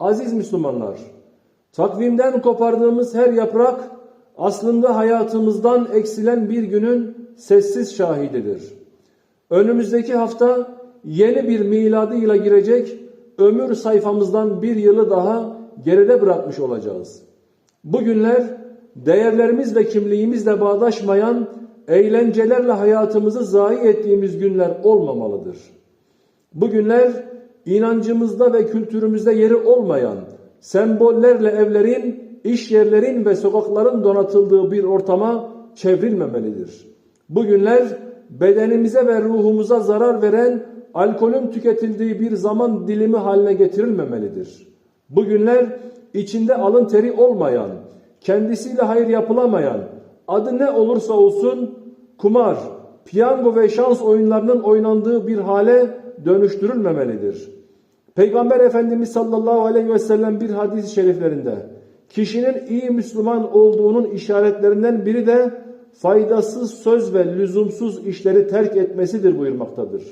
Aziz Müslümanlar, takvimden kopardığımız her yaprak aslında hayatımızdan eksilen bir günün sessiz şahididir. Önümüzdeki hafta yeni bir miladı yıla girecek, ömür sayfamızdan bir yılı daha geride bırakmış olacağız. Bu günler değerlerimiz ve kimliğimizle bağdaşmayan eğlencelerle hayatımızı zayi ettiğimiz günler olmamalıdır. Bu günler inancımızda ve kültürümüzde yeri olmayan sembollerle evlerin, iş yerlerin ve sokakların donatıldığı bir ortama çevrilmemelidir. Bu günler bedenimize ve ruhumuza zarar veren alkolün tüketildiği bir zaman dilimi haline getirilmemelidir. Bu günler içinde alın teri olmayan, kendisiyle hayır yapılamayan, adı ne olursa olsun kumar, piyango ve şans oyunlarının oynandığı bir hale dönüştürülmemelidir. Peygamber Efendimiz sallallahu aleyhi ve sellem bir hadis-i şeriflerinde kişinin iyi Müslüman olduğunun işaretlerinden biri de faydasız söz ve lüzumsuz işleri terk etmesidir buyurmaktadır.